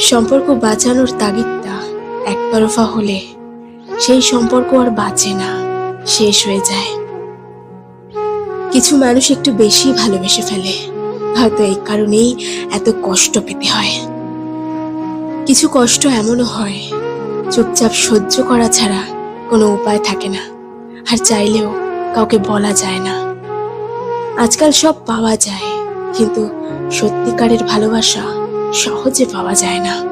সম্পর্ক বাঁচানোর তাগিদটা একতরফা হলে সেই সম্পর্ক আর বাঁচে না, শেষ হয়ে যায়। কিছু মানুষ একটু বেশি ভালোবেসে ফেলে, হয়তো এই কারণেই এত কষ্ট পেতে হয়। কিছু কষ্ট এমনও হয়, চুপচাপ সহ্য করা ছাড়া কোনো উপায় থাকে না, আর চাইলেও কাউকে বলা যায় না। আজকাল সব পাওয়া যায়, কিন্তু সত্যিকারের ভালোবাসা সহজে পাওয়া যায় না।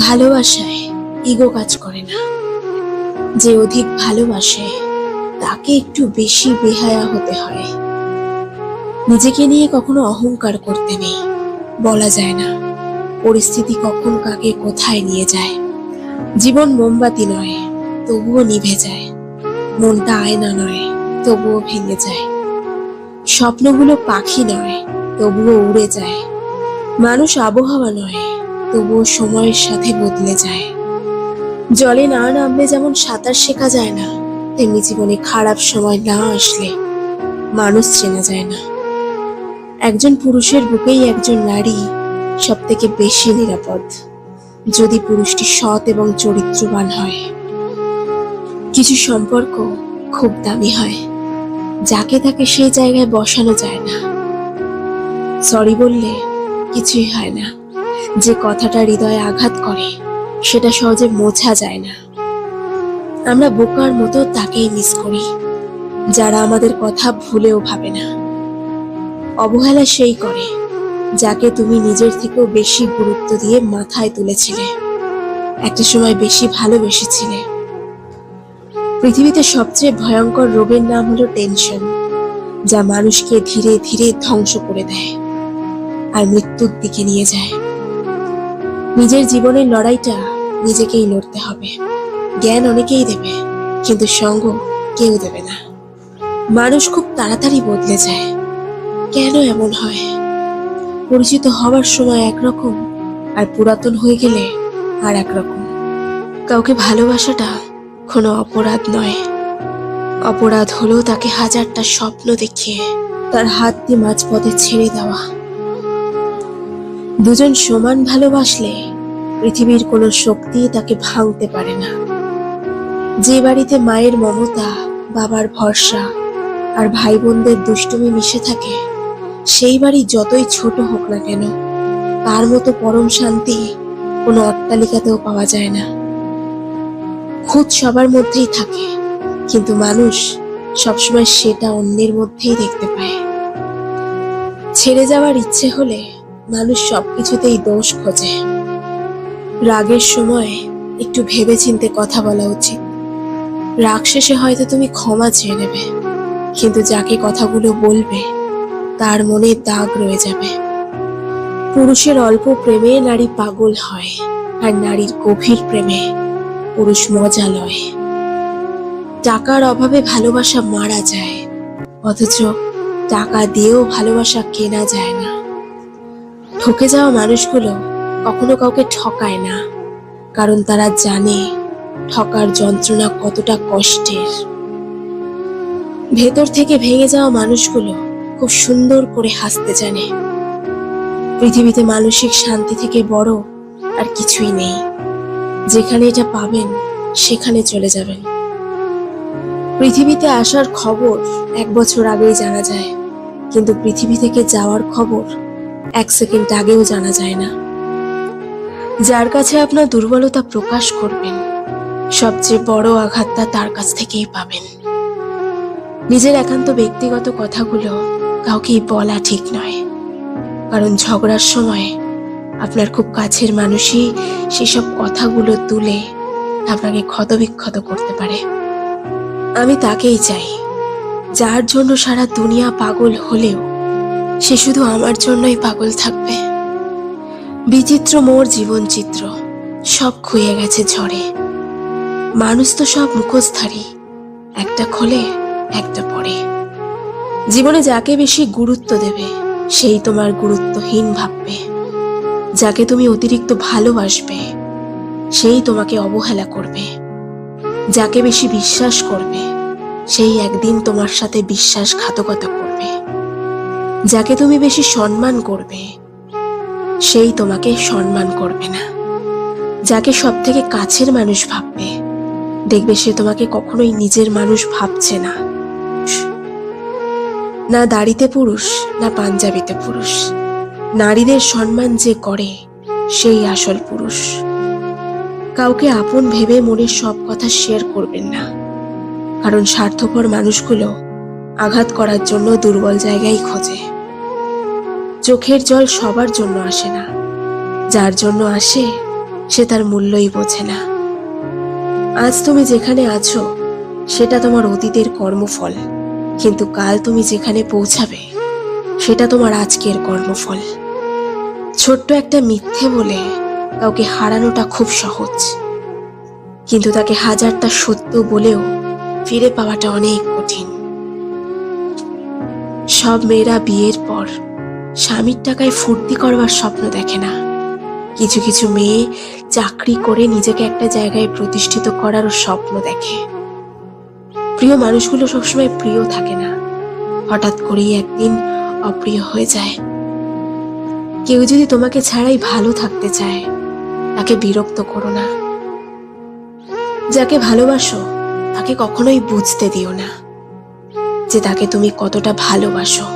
ভালোবাসায় ইগো কাজ করে না। যে অধিক ভালোবাসে, তাকে একটু বেশি বেহায়া হতে হয়। নিজেকে নিয়ে কখনো অহংকার করতে নেই। বলা যায় না, পরিস্থিতি কখন কাকে কোথায় নিয়ে যায়। জীবন মোমবাতি নয়, তবুও নিভে যায়। মনটা আয়না নয়, তবুও ভেঙে যায়। স্বপ্নগুলো পাখি নয়, তবুও উড়ে যায়। মানুষ আবহাওয়া নয়, তবুও সময়ের সাথে বদলে যায়। জলে না নামলে যেমন সাঁতার শেখা যায় না, তেমনি জীবনে খারাপ সময় না আসলে মানুষ চেনা যায় না। একজন পুরুষের বুকেই একজন নারী সব থেকে বেশি নিরাপদ, যদি পুরুষটি সৎ এবং চরিত্রবান হয়। কিছু সম্পর্ক খুব দামি হয়, যাকে তাকে সেই জায়গায় বসানো যায় না। সরি বললে কিছুই হয় না। যে কথাটা হৃদয়ে আঘাত করে, সেটা সহজে মোছা যায় না। আমরা বোকার মতো তাকেই মিস করি, যারা আমাদের কথা ভুলেও ভাবে না। অবহেলা সেই করে, যাকে তুমি নিজের থেকেও বেশি গুরুত্ব দিয়ে মাথায় তুলেছিলে। একটা সময় বেশি ভালোবেসেছিলে। পৃথিবীতে সবচেয়ে ভয়ঙ্কর রোগের নাম হলো টেনশন যা মানুষকে ধীরে ধীরে ধ্বংস করে দেয়। আর মৃত্যুর দিকে নিয়ে যায়। নিজের জীবনের লড়াইটা নিজেকেই লড়তে হবে। জ্ঞান অনেকেই দেবে, কিন্তু সঙ্গ কেউ দেবে না। মানুষ খুব তাড়াতাড়ি বদলে যায়। কেন এমন হয়? পরিচিত হওয়ার সময় একরকম আর পুরাতন হয়ে গেলে আর একরকম। কাউকে ভালোবাসাটা কোনো অপরাধ নয়। অপরাধ হলেও তাকে হাজারটা স্বপ্ন দেখিয়ে তার হাত দিয়ে মাঝপথে ছেড়ে দেওয়া। দুজন সমান ভালোবাসলে পৃথিবীর কোনো শক্তি তাকে ভাঙতে পারে না। যে বাড়িতে মায়ের মমতা, বাবার ভরসা আর ভাই বোনদের দুষ্টুমি মিশে থাকে, সেই বাড়ি যতই ছোট হোক না কেন, তার মতো পরম শান্তি কোনো অট্টালিকাতেও পাওয়া যায় না। খুদ সবার মধ্যেই থাকে, কিন্তু মানুষ সবসময় সেটা অন্যের মধ্যেই দেখতে পায়। ছেড়ে যাওয়ার ইচ্ছে হলে মানুষ সবকিছুতেই দোষ খোঁজে। রাগের সময় একটু ভেবেচিন্তে কথা বলা উচিত। রাগ শেষে হয়তো তুমি ক্ষমা চেয়ে নেবে, কিন্তু যাকে কথাগুলো বলবে, তার মনে দাগ রয়ে যাবে। পুরুষের অল্প প্রেমে নারী পাগল হয়, আর নারীর গভীর প্রেমে পুরুষ মজা লয়। টাকার অভাবে ভালোবাসা মারা যায়, অথচ টাকা দিয়েও ভালোবাসা কেনা যায় না। ঠকে যাওয়া মানুষগুলো কখনো কাউকে ঠকায় না, কারণ তারা জানে ঠকার যন্ত্রণা কতটা কষ্টের। ভেতর থেকে ভেঙে যাওয়া মানুষগুলো খুব সুন্দর করে হাসতে জানে। পৃথিবীতে মানসিক শান্তি থেকে বড় আর কিছুই নেই। যেখানে এটা পাবেন, সেখানে চলে যাবেন। পৃথিবীতে আসার খবর এক বছর আগেই জানা যায়, কিন্তু পৃথিবী থেকে যাওয়ার খবর এক সেকেন্ড আগেও জানা যায় না। যার কাছে আপনার দুর্বলতা প্রকাশ করবেন, সবচেয়ে বড় আঘাতটা তার কাছ থেকেই পাবেন। নিজের একান্ত ব্যক্তিগত কথাগুলো কাউকেই বলা ঠিক নয়, কারণ ঝগড়ার সময় আপনার খুব কাছের মানুষই সেসব কথাগুলো তুলে আপনাকে ক্ষতবিক্ষত করতে পারে। আমি তাকেই চাই, যার জন্য সারা দুনিয়া পাগল হলেও সে শুধু আমার জন্যই পাগল থাকবে। বিচিত্র মোর জীবন চিত্র সব খুয়ে গেছে ঝড়ে। মানুষ তো সব মুখোশধারী, একটা খোলে, একটা পড়ে। জীবনে যাকে বেশি গুরুত্ব দেবে, সেই তোমার গুরুত্বহীন ভাববে। যাকে তুমি অতিরিক্ত ভালোবাসবে, সেই তোমাকে অবহেলা করবে। যাকে বেশি বিশ্বাস করবে, সেই একদিন তোমার সাথে বিশ্বাসঘাতকতা করবে। যাকে তুমি বেশি সম্মান করবে, সেই তোমাকে সম্মান করবে না। যাকে সব থেকে কাছের মানুষ ভাববে, দেখবে সে তোমাকে কখনোই নিজের মানুষ ভাবছে না। না দাড়িতে পুরুষ, না পাঞ্জাবিতে পুরুষ। নারীদের সম্মান যে করে, সেই আসল পুরুষ। কাউকে আপন ভেবে মনের সব কথা শেয়ার করবেন না। কারণ স্বার্থপর মানুষগুলো আঘাত করার জন্য দুর্বল জায়গায় খোঁজে। চোখের জল সবার জন্য আসে না। যার জন্য আসে, সে তার মূল্যই বোঝে না। আজ তুমি যেখানে আছো, সেটা তোমার অতীতের কর্মফল। কিন্তু কাল তুমি যেখানে পৌঁছাবে, সেটা তোমার আজকের কর্মফল। ছোট্ট একটা মিথ্যে বলে কাউকে হারানোটা খুব সহজ। কিন্তু তাকে হাজারটা সত্য বলেও ফিরে পাওয়াটা অনেক কঠিন। সব মেয়েরা বিয়ের পর স্বামীর টাকায় ফুর্তি করবার স্বপ্ন দেখে না। কিছু কিছু মেয়ে চাকরি করে নিজেকে একটা জায়গায় প্রতিষ্ঠিত করারও স্বপ্ন দেখে। প্রিয় মানুষগুলো সবসময় প্রিয় থাকে না। হঠাৎ করেই একদিন অপ্রিয় হয়ে যায়। কেউ যদি তোমাকে ছাড়াই ভালো থাকতে চায়, তাকে বিরক্ত করো না। যাকে ভালোবাসো, তাকে কখনোই বুঝতে দিও না। যে তাকে তুমি কতটা ভালোবাসো।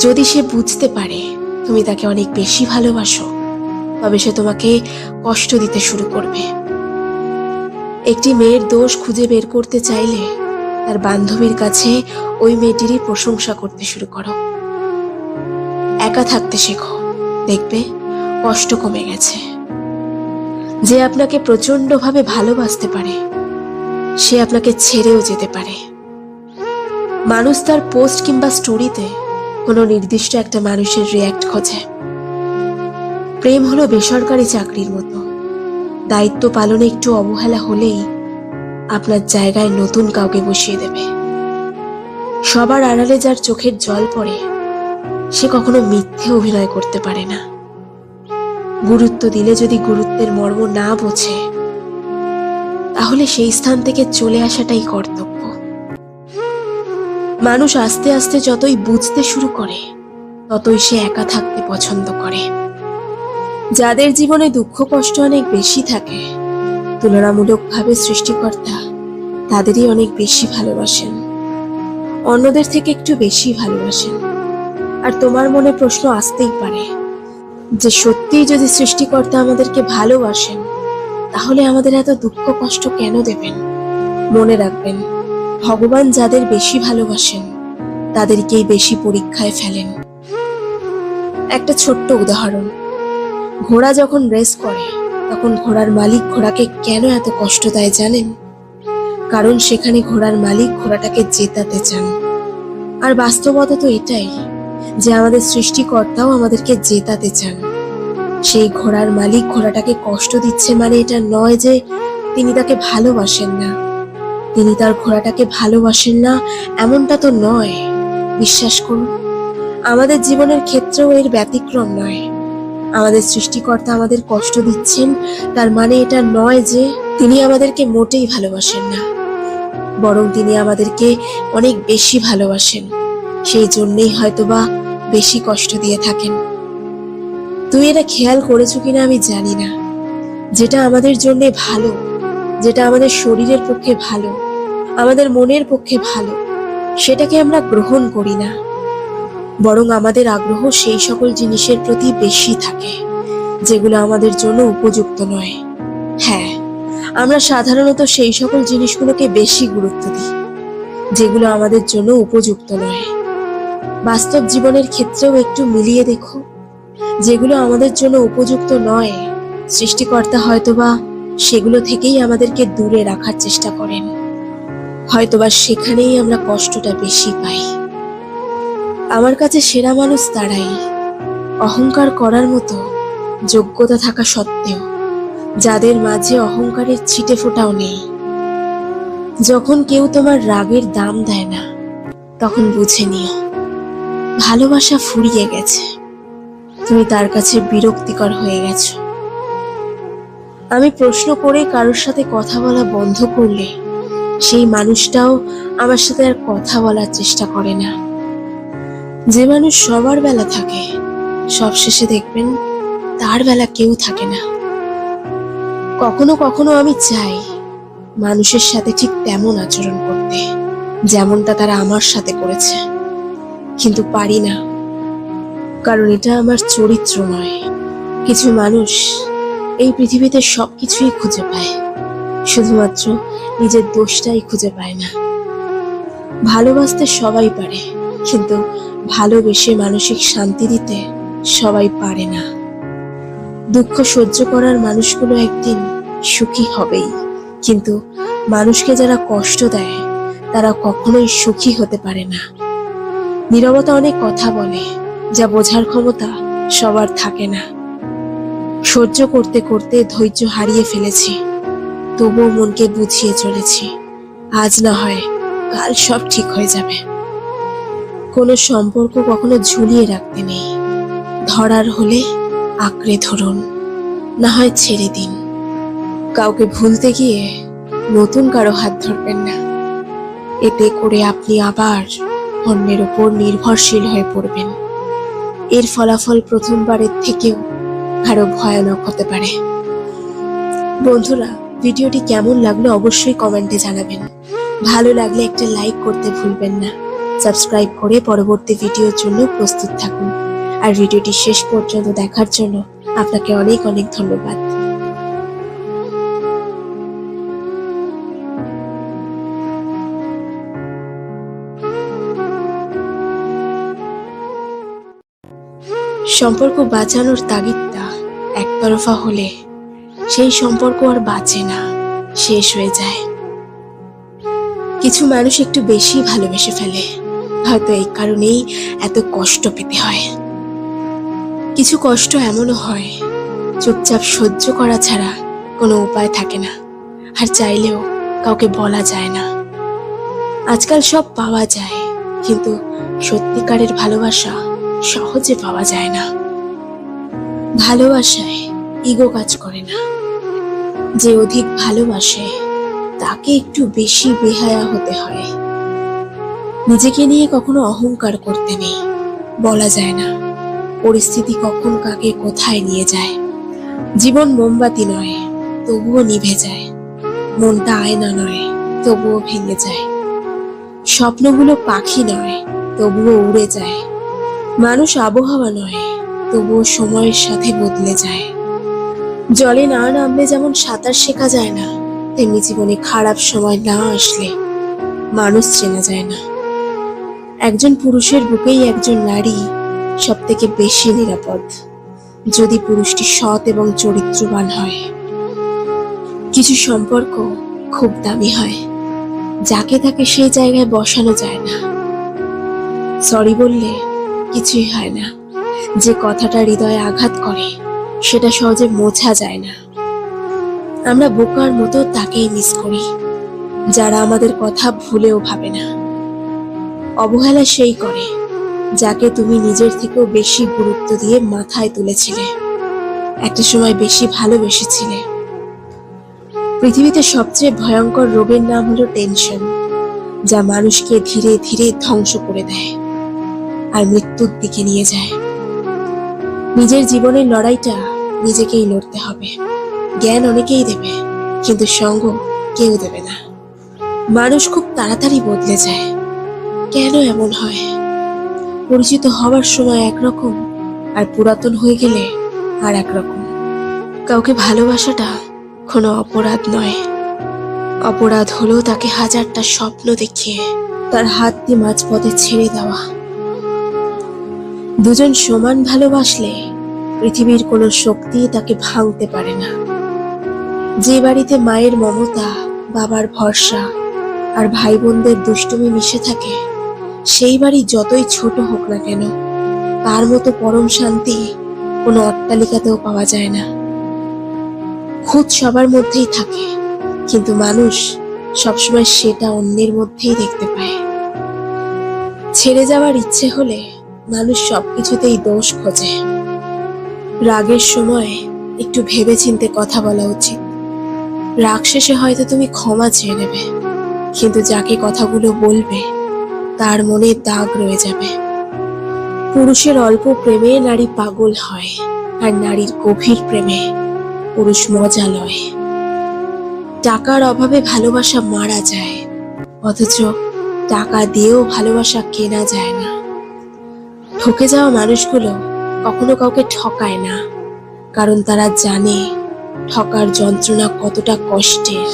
যদি সে বুঝতে পারে তুমি তাকে অনেক বেশি ভালোবাসো, তবে সে তোমাকে কষ্ট দিতে শুরু করবে। একটি মেয়ের দোষ খুঁজে বের করতে চাইলে তার বান্ধবীর কাছে ওই মেয়েটিরই প্রশংসা করতে শুরু করো। একা থাকতে শেখো, দেখবে কষ্ট কমে গেছে। যে আপনাকে প্রচন্ডভাবে ভালোবাসতে পারে, সে আপনাকে ছেড়েও যেতে পারে। মানুষ তার পোস্ট কিংবা স্টোরিতে কোনো নির্দিষ্ট একটা মানুষের রিয়্যাক্ট খোঁজে। প্রেম হলো বেসরকারি চাকরির মতো। দায়িত্ব পালনে একটু অবহেলা হলেই আপনার জায়গায় নতুন কাউকে বসিয়ে দেবে। সবার আড়ালে যার চোখের জল পড়ে, সে কখনো মিথ্যে অভিনয় করতে পারে না। গুরুত্ব দিলে যদি গুরুত্বের মর্ম না বোঝে, তাহলে সেই স্থান থেকে চলে আসাটাই কর্তব্য। মানুষ আস্তে আস্তে যতই বুঝতে শুরু করে, ততই সে একা থাকতে পছন্দ করে। যাদের জীবনে দুঃখ কষ্ট অনেক বেশি থাকে, তুলনামূলকভাবে সৃষ্টিকর্তা তাদেরই অনেক বেশি ভালোবাসেন। অন্যদের থেকে একটু বেশি ভালোবাসেন। আর তোমার মনে প্রশ্ন আসতেই পারে যে, সত্যিই যদি সৃষ্টিকর্তা আমাদেরকে ভালোবাসেন, তাহলে আমাদের এত দুঃখ কষ্ট কেন দেবেন? মনে রাখবেন ভগবান যাদের বেশি ভালোবাসেন, তাদেরকেই বেশি পরীক্ষায় ফেলেন। একটা ছোট্ট উদাহরণ। ঘোড়া যখন রেস করে, তখন ঘোড়ার মালিক ঘোড়াকে কেন এত কষ্ট দেয় জানেন? কারণ সেখানে ঘোড়ার মালিক ঘোড়াটাকে জেতাতে চান। আর বাস্তবতা তো এটাই যে আমাদের সৃষ্টিকর্তাও আমাদেরকে জেতাতে চান। সেই ঘোড়ার মালিক ঘোড়াটাকে কষ্ট দিচ্ছে মানে এটা নয় যে তিনি তাকে ভালোবাসেন না। তিনি তার ঘোড়াটাকে ভালোবাসেন না, এমনটা তো নয়। বিশ্বাস করুন, আমাদের জীবনের ক্ষেত্রেও এর ব্যতিক্রম নয়। আমাদের সৃষ্টিকর্তা আমাদের কষ্ট দিচ্ছেন, তার মানে এটা নয় যে তিনি আমাদেরকে মোটেই ভালোবাসেন না, বরং তিনি আমাদেরকে অনেক বেশি ভালোবাসেন। সেই জন্যেই হয়তোবা বেশি কষ্ট দিয়ে থাকেন। তুমি এটা খেয়াল করেছ কিনা আমি জানি না। যেটা আমাদের জন্য ভালো, যেটা আমাদের শরীরের পক্ষে ভালো আমাদের মনের পক্ষে ভালো, সেটাকে আমরা গ্রহণ করি না। বরং আমাদের আগ্রহ সেই সকল জিনিসের প্রতি বেশি থাকে, যেগুলো আমাদের জন্য উপযুক্ত নয়। হ্যাঁ আমরা সাধারণত সেই সকল জিনিসগুলোকে বেশি গুরুত্ব দিই, যেগুলো আমাদের জন্য উপযুক্ত নয়। বাস্তব জীবনের ক্ষেত্রেও একটু মিলিয়ে দেখো, যেগুলো আমাদের জন্য উপযুক্ত নয়, সৃষ্টিকর্তা হয়তোবা সেগুলো থেকেই আমাদেরকে দূরে রাখার চেষ্টা করেন। হয়তোবা সেখানেই আমরা কষ্টটা বেশি পাই। আমার কাছে সেরা মানুষ তারাই। অহংকার করার মতো যোগ্যতা থাকা সত্ত্বেও, যাদের মাঝে অহংকারের ছিটে ফোটাও নেই। যখন কেউ তোমার রাগের দাম দেয় না, তখন বুঝে নিও, ভালোবাসা ফুরিয়ে গেছে। তুমি তার কাছে বিরক্তিকর হয়ে গেছো। আমি প্রশ্ন করে কারোর সাথে কথা বলা বন্ধ করলে সেই মানুষটাও আমার সাথে আর কথা বলার চেষ্টা করে না। যে মানুষ সবার বেলা থাকে, সব শেষে দেখবেন তার বেলা কেউ থাকে না। কখনো কখনো আমি চাই মানুষের সাথে ঠিক তেমন আচরণ করতে, যেমনটা তারা আমার সাথে করেছে। কিন্তু পারি না, কারণ এটা আমার চরিত্র নয়। কিছু মানুষ এই পৃথিবীতে সবকিছুই খুঁজে পায়। শুধুমাত্র নিজের দোষটাই খুঁজে পায় না। ভালোবাসতে সবাই পারে, কিন্তু ভালোবেসে মানসিক শান্তি দিতে সবাই পারে না। দুঃখ সহ্য করার মানুষগুলো একদিন সুখী হবেই, কিন্তু মানুষকে যারা কষ্ট দেয়, তারা কখনোই সুখী হতে পারে না। নীরবতা অনেক কথা বলে, যা বোঝার ক্ষমতা সবার থাকে না। সহ্য করতে করতে ধৈর্য হারিয়ে ফেলেছি। তবুও মনকে বুঝিয়ে চলেছি, আজ না হয় কাল সব ঠিক হয়ে যাবে। কোনো সম্পর্ক কখনো ঝুলিয়ে রাখতে নেই। ধরার হলে আঁকড়ে ধরুন, না হয় ছেড়ে দিন। কাউকে ভুলতে গিয়ে নতুন কারও হাত ধরবেন না। এতে করে আপনি আবার অন্যের ওপর নির্ভরশীল হয়ে পড়বেন। এর ফলাফল প্রথমবারের থেকেও আরও ভয়ানক হতে পারে। বন্ধুরা ভিডিওটি কেমন লাগল অবশ্যই কমেন্টে জানাবেন। ভালো লাগলে একটা লাইক করতে ভুলবেন না। সাবস্ক্রাইব করে পরবর্তী ভিডিওর জন্য প্রস্তুত থাকুন। আর ভিডিওটি শেষ পর্যন্ত দেখার জন্য আপনাকে অনেক অনেক ধন্যবাদ। সম্পর্ক বাঁচানোর তাগিদটা একতরফা হলে সেই সম্পর্ক আর বাঁচে না, শেষ হয়ে যায়। কিছু মানুষ একটু বেশি ভালোবেসে ফেলে, হয়তো এই কারণেই এত কষ্ট পেতে হয়। কিছু কষ্ট এমনও হয়, চুপচাপ সহ্য করা ছাড়া কোনো উপায় থাকে না, আর চাইলেও কাউকে বলা যায় না। আজকাল সব পাওয়া যায়, কিন্তু সত্যিকারের ভালোবাসা সহজে পাওয়া যায় না। ভালোবাসায় ইগো কাজ করে না। যে অধিক ভালোবাসে, তাকে একটু বেশি বেহায়া হতে হয়। নিজেকে নিয়ে কখনো অহংকার করতে নেই। বলা যায় না, পরিস্থিতি কখন কাকে কোথায় নিয়ে যায়। জীবন মোমবাতি নয়, তবুও নিভে যায়। মনটা আয়না নয়, তবুও ভেঙে যায়। স্বপ্নগুলো পাখি নয়, তবুও উড়ে যায়। মানুষ আবহাওয়া নয়, তবুও সময়ের সাথে বদলে যায়। জলে না নামলে যেমন সাঁতার শেখা যায় না, তেমনি জীবনে খারাপ সময় না আসলে মানুষ চেনা যায় না। একজন পুরুষের বুকেই একজন নারী সব থেকে বেশি নিরাপদ, যদি পুরুষটি সৎ এবং চরিত্রবান হয়। কিছু সম্পর্ক খুব দামি হয়, যাকে তাকে সেই জায়গায় বসানো যায় না। সরি বললে কিছুই হয় না, যে কথাটা হৃদয়ে আঘাত করে। সেটা সহজে মোছা যায় না। আমরা বোকার মতো তাকেই মিস করি, যারা আমাদের কথা ভুলেও ভাবে না। অবহেলা সেই করে, যাকে তুমি নিজের থেকেও বেশি গুরুত্ব দিয়ে মাথায় তুলেছিলে, একটা সময় বেশি ভালোবেসেছিলে। পৃথিবীতে সবচেয়ে ভয়ঙ্কর রোগের নাম হলো টেনশন যা মানুষকে ধীরে ধীরে ধ্বংস করে দেয়, আর মৃত্যুর দিকে নিয়ে যায়। নিজের জীবনের লড়াইটা নিজেকেই লড়তে হবে। জ্ঞান অনেকেই দেবে, কিন্তু সঙ্গ কেউ দেবে না। মানুষ খুব তাড়াতাড়ি বদলে যায়। কেন এমন হয়? পরিচিত হওয়ার সময় একরকম, আর পুরাতন হয়ে গেলে আর একরকম। কাউকে ভালোবাসাটা কোনো অপরাধ নয়। অপরাধ হলো তাকে হাজারটা স্বপ্ন দেখিয়ে তার হাত দিয়ে মাঝপথে ছেড়ে দেওয়া। দুজন সমান ভালোবাসলে পৃথিবীর কোনো শক্তি তাকে ভাঙতে পারে না। যে বাড়িতে মায়ের মমতা, বাবার ভরসা আর ভাই বোনদের দুষ্টুমি মিশে থাকে, সেই বাড়ি যতই ছোট হোক না কেন, তার মতো পরম শান্তি কোনো অট্টালিকাতেও পাওয়া যায় না। খুদ সবার মধ্যেই থাকে, কিন্তু মানুষ সবসময় সেটা অন্যের মধ্যেই দেখতে পায়। ছেড়ে যাওয়ার ইচ্ছে হলে মানুষ সবকিছুতেই দোষ খোঁজে। রাগের সময় একটু ভেবেচিন্তে কথা বলা উচিত। রাগ শেষে হয়তো তুমি ক্ষমা চেয়ে নেবে, কিন্তু যাকে কথাগুলো বলবে, তার মনে দাগ রয়ে যাবে। পুরুষের অল্প প্রেমে নারী পাগল হয়, আর নারীর গভীর প্রেমে পুরুষ মজা লয়। টাকার অভাবে ভালোবাসা মারা যায়, অথচ টাকা দিয়েও ভালোবাসা কেনা যায় না। ঠকে যাওয়া মানুষগুলো কখনো কাউকে ঠকায় না, কারণ তারা জানে ঠকার যন্ত্রণা কতটা কষ্টের।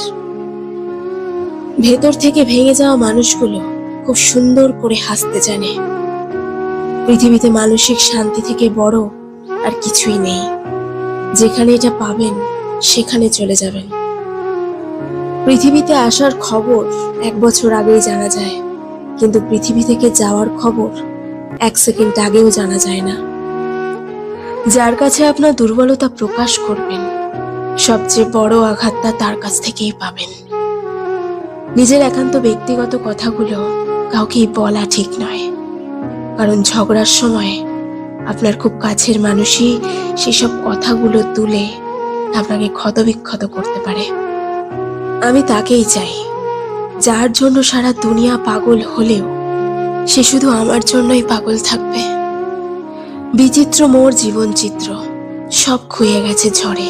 ভেতর থেকে ভেঙে যাওয়া মানুষগুলো খুব সুন্দর করে হাসতে জানে। পৃথিবীতে মানসিক শান্তি থেকে বড় আর কিছুই নেই। যেখানে এটা পাবেন, সেখানে চলে যাবেন। পৃথিবীতে আসার খবর এক বছর আগেই জানা যায়, কিন্তু পৃথিবী থেকে যাওয়ার খবর এক সেকেন্ড আগেও জানা যায় না। যার কাছে আপনার দুর্বলতা প্রকাশ করবেন, সবচেয়ে বড় আঘাতটা তার কাছ থেকেই পাবেন। নিজের একান্ত ব্যক্তিগত কথাগুলো কাউকেই বলা ঠিক নয়, কারণ ঝগড়ার সময় আপনার খুব কাছের মানুষই সেসব কথাগুলো তুলে আপনাকে ক্ষতবিক্ষত করতে পারে। আমি তাকেই চাই, যার জন্য সারা দুনিয়া পাগল হলেও সে শুধু আমার জন্যই পাগল থাকবে। বিচিত্র মোর জীবন চিত্র, সব খুয়ে গেছে ঝড়ে।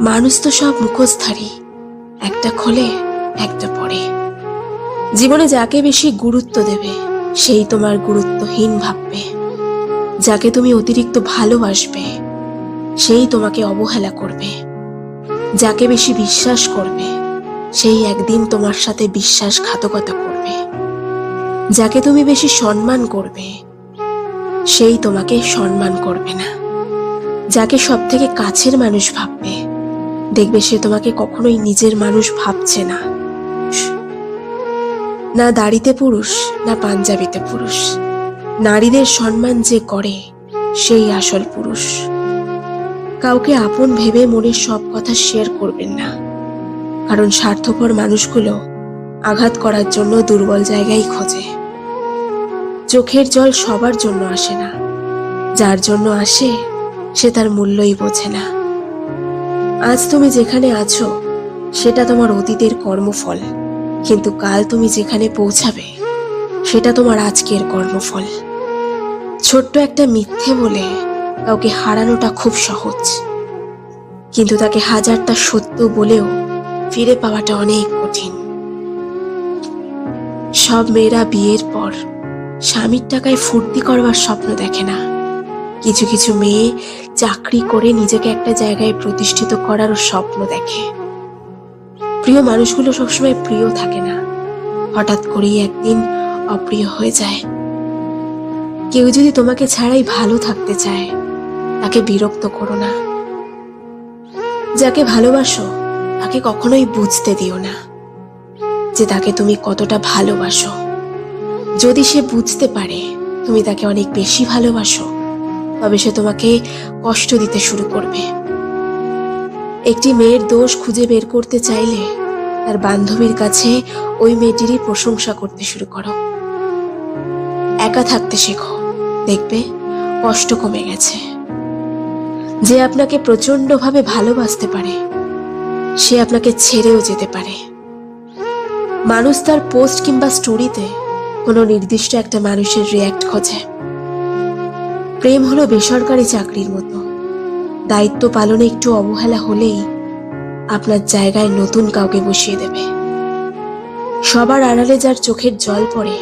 মানুষ তো সব মুখোশধারী, একটা খোলে, একটা পড়ে। জীবনে যাকে বেশি গুরুত্ব দেবে, সেই তোমার গুরুত্বহীন ভাববে। যাকে তুমি অতিরিক্ত ভালোবাসবে, সেই তোমাকে অবহেলা করবে। যাকে বেশি বিশ্বাস করবে, সেই একদিন তোমার সাথে বিশ্বাসঘাতকতা করবে। যাকে তুমি বেশি সম্মান করবে সেই তোমাকে সম্মান করবে না। যাকে সব থেকে কাছের মানুষ ভাববে, দেখবে সে তোমাকে কখনোই নিজের মানুষ ভাবছে না। না দাড়িতে পুরুষ, না পাঞ্জাবিতে পুরুষ। নারীদের সম্মান যে করে, সেই আসল পুরুষ। কাউকে আপন ভেবে মনের সব কথা শেয়ার করবেন না। কারণ স্বার্থপর মানুষগুলো আঘাত করার জন্য দুর্বল জায়গায় খোঁজে। চোখের জল সবার জন্য আসে না। যার জন্য আসে, সে তার মূল্যই বোঝে না। আজ তুমি যেখানে আছো, সেটা তোমার অতীতের কর্মফল। কিন্তু কাল তুমি যেখানে পৌঁছাবে, সেটা তোমার আজকের কর্মফল। ছোট্ট একটা মিথ্যে বলে কাউকে হারানোটা খুব সহজ। কিন্তু তাকে হাজারটা সত্য বলেও ফিরে পাওয়াটা অনেক কঠিন। সব মেয়েরা বিয়ের পর স্বামীর টাকায় ফুর্তি করবার স্বপ্ন দেখে না। কিছু কিছু মেয়ে চাকরি করে নিজেকে একটা জায়গায় প্রতিষ্ঠিত করারও স্বপ্ন দেখে। প্রিয় মানুষগুলো সবসময় প্রিয় থাকে না। হঠাৎ করেই একদিন অপ্রিয় হয়ে যায়। কেউ যদি তোমাকে ছাড়াই ভালো থাকতে চায়, তাকে বিরক্ত করো না। যাকে ভালোবাসো, তাকে কখনোই বুঝতে দিও না যে তাকে তুমি কতটা ভালোবাসো। যদি সে বুঝতে পারে তুমি তাকে অনেক বেশি ভালোবাসো, তবে সে তোমাকে কষ্ট দিতে শুরু করবে। একটি মেয়ের দোষ খুঁজে বের করতে চাইলে তার বান্ধবীর কাছে ওই মেয়েটিরই প্রশংসা করতে শুরু করো। একা থাকতে শেখো, দেখবে কষ্ট কমে গেছে। যে আপনাকে প্রচন্ডভাবে ভালোবাসতে পারে, সে আপনাকে ছেড়েও যেতে পারে। মানুষ তার পোস্ট কিংবা স্টোরিতে কোনো নির্দিষ্ট একটা মানুষের রিয়াক্ট খোঁজে। প্রেম হলো বেসরকারি চাকরির মতো। দায়িত্ব পালনে একটু অবহেলা হলেই আপনার জায়গায় নতুন কাউকে বসিয়ে দেবে। সবার আড়ালে যার চোখের জল পড়ে,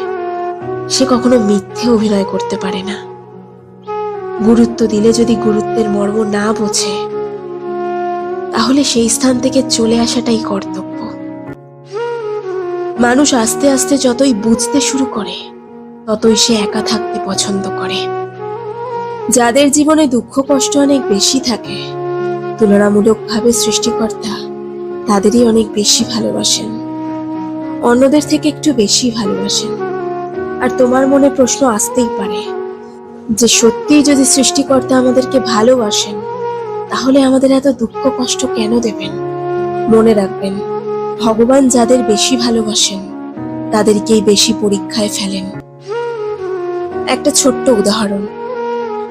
সে কখনো মিথ্যে অভিনয় করতে পারে না। গুরুত্ব দিলে যদি গুরুত্বের মর্ম না বোঝে, তাহলে সেই স্থান থেকে চলে আসাটাই কর্তব্য। মানুষ আস্তে আস্তে যতই বুঝতে শুরু করে, ততই সে একা থাকতে পছন্দ করে। যাদের জীবনে দুঃখ কষ্ট অনেক বেশি থাকে, তুলনামূলকভাবে সৃষ্টিকর্তা তাদেরই অনেক বেশি ভালোবাসেন। অন্যদের থেকে একটু বেশি ভালোবাসেন। আর তোমার মনে প্রশ্ন আসতেই পারে, যে সত্যিই যদি সৃষ্টিকর্তা আমাদেরকে ভালোবাসেন, তাহলে আমাদের এত দুঃখ কষ্ট কেন দেবেন? মনে রাখবেন ভগবান যাদের বেশি ভালোবাসেন, তাদেরকেই বেশি পরীক্ষায় ফেলেন। একটা ছোট্ট উদাহরণ।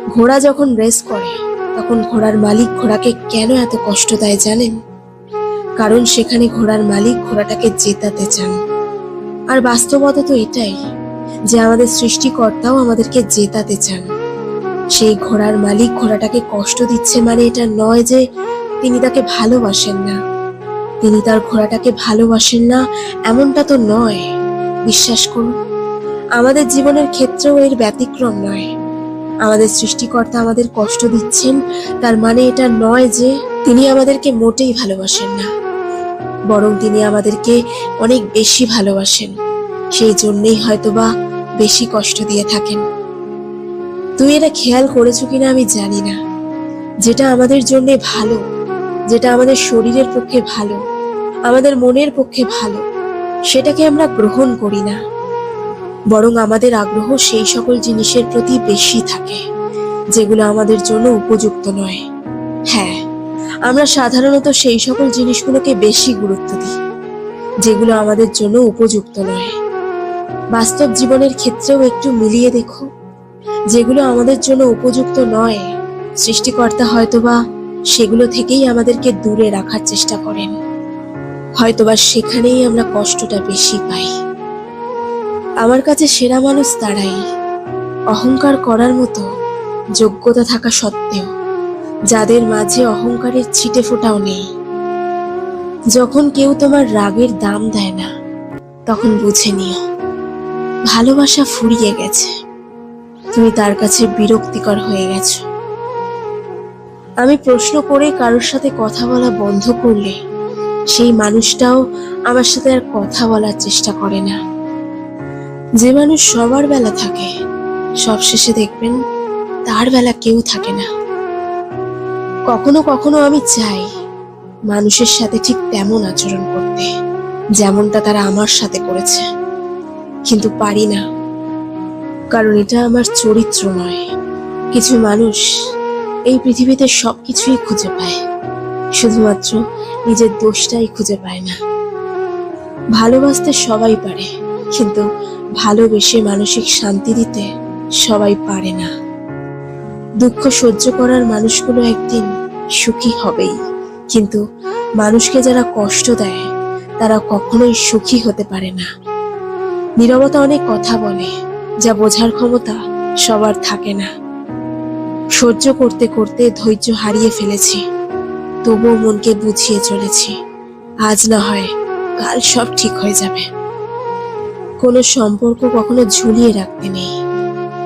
ঘোড়া যখন রেস করে, তখন ঘোড়ার মালিক ঘোড়াকে কেন এত কষ্ট দেয় জানেন? কারণ সেখানে ঘোড়ার মালিক ঘোড়াটাকে জেতাতে চান। আর বাস্তবতা তো এটাই যে আমাদের সৃষ্টিকর্তাও আমাদেরকে জেতাতে চান। সেই ঘোড়ার মালিক ঘোড়াটাকে কষ্ট দিচ্ছে মানে এটা নয় যে তিনি তাকে ভালোবাসেন না। তিনি তার ঘোড়াটাকে ভালোবাসেন না, এমনটা তো নয়। বিশ্বাস করুন, আমাদের জীবনের ক্ষেত্রেও এর ব্যতিক্রম নয়। আমাদের সৃষ্টিকর্তা আমাদের কষ্ট দিচ্ছেন, তার মানে এটা নয় যে তিনি আমাদেরকে মোটেই ভালোবাসেন না। বরং তিনি আমাদেরকে অনেক বেশি ভালোবাসেন, সেই জন্যেই হয়তোবা বেশি কষ্ট দিয়ে থাকেন। তুমি এটা খেয়াল করেছ কিনা আমি জানি না। যেটা আমাদের জন্য ভালো, যেটা আমাদের শরীরের পক্ষে ভালো আমাদের মনের পক্ষে ভালো, সেটাকে আমরা গ্রহণ করি না। বরং আমাদের আগ্রহ সেই সকল জিনিসের প্রতি বেশি থাকে, যেগুলো আমাদের জন্য উপযুক্ত নয়। হ্যাঁ আমরা সাধারণত সেই সকল জিনিসগুলোকে বেশি গুরুত্ব দিই, যেগুলো আমাদের জন্য উপযুক্ত নয়। বাস্তব জীবনের ক্ষেত্রেও একটু মিলিয়ে দেখো, যেগুলো আমাদের জন্য উপযুক্ত নয়, সৃষ্টিকর্তা হয়তোবা সেগুলো থেকেই আমাদেরকে দূরে রাখার চেষ্টা করেন। হয়তোবা সেখানেই আমরা কষ্টটা বেশি পাই। আমার কাছে সেরা মানুষ তারাই। অহংকার করার মতো যোগ্যতা থাকা সত্ত্বেও, যাদের মাঝে অহংকারের ছিটে ফোটাও নেই। যখন কেউ তোমার রাগের দাম দেয় না, তখন বুঝে নিও, ভালোবাসা ফুরিয়ে গেছে। তুমি তার কাছে বিরক্তিকর হয়ে গেছো। আমি প্রশ্ন করে কারোর সাথে কথা বলা বন্ধ করলে সেই মানুষটাও আমার সাথে আর কথা বলার চেষ্টা করে না। যে মানুষ সবার বেলা থাকে সব শেষে দেখবেন তার বেলা কেউ থাকে না। কখনো কখনো আমি চাই মানুষের সাথে ঠিক তেমন আচরণ করতে, যেমনটা তারা আমার সাথে করেছে। কিন্তু পারি না, কারণ এটা আমার চরিত্র নয়। কিছু মানুষ এই পৃথিবীতে সবকিছুই খুঁজে পায়। শুধুমাত্র নিজের দোষটাই খুঁজে পায় না। ভালোবাসতে সবাই পারে, কিন্তু ভালোবেসে মানসিক শান্তি দিতে সবাই পারে না। দুঃখ সহ্য করার মানুষগুলো একদিন সুখী হবেই, কিন্তু মানুষকে যারা কষ্ট দেয়, তারা কখনোই সুখী হতে পারে না। নীরবতা অনেক কথা বলে, যা বোঝার ক্ষমতা সবার থাকে না। সহ্য করতে করতে ধৈর্য হারিয়ে ফেলেছি। তবুও মনকে বুঝিয়ে চলেছি। আজ না হয় কাল সব ঠিক হয়ে যাবে। কোনো সম্পর্ক কখনো ঝুলিয়ে রাখতে নেই।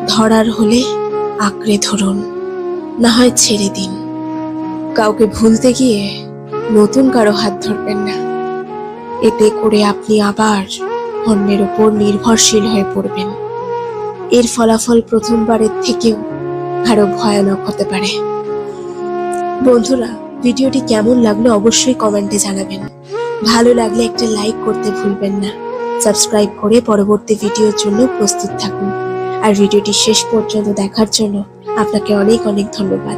ধরার হলে আঁকড়ে ধরুন, না হয় ছেড়ে দিন। কাউকে ভুলতে গিয়ে নতুন কারও হাত ধরবেন না। এতে করে আপনি আবার অন্যের ওপর নির্ভরশীল হয়ে পড়বেন। এর ফলাফল প্রথমবারের থেকেও আরও ভয়ানক হতে পারে। বন্ধুরা ভিডিওটি কেমন লাগল অবশ্যই কমেন্টে জানাবেন। ভালো লাগলে একটা লাইক করতে ভুলবেন না। সাবস্ক্রাইব করে পরবর্তী ভিডিওর জন্য প্রস্তুত থাকুন। আর ভিডিওটি শেষ পর্যন্ত দেখার জন্য আপনাকে অনেক অনেক ধন্যবাদ।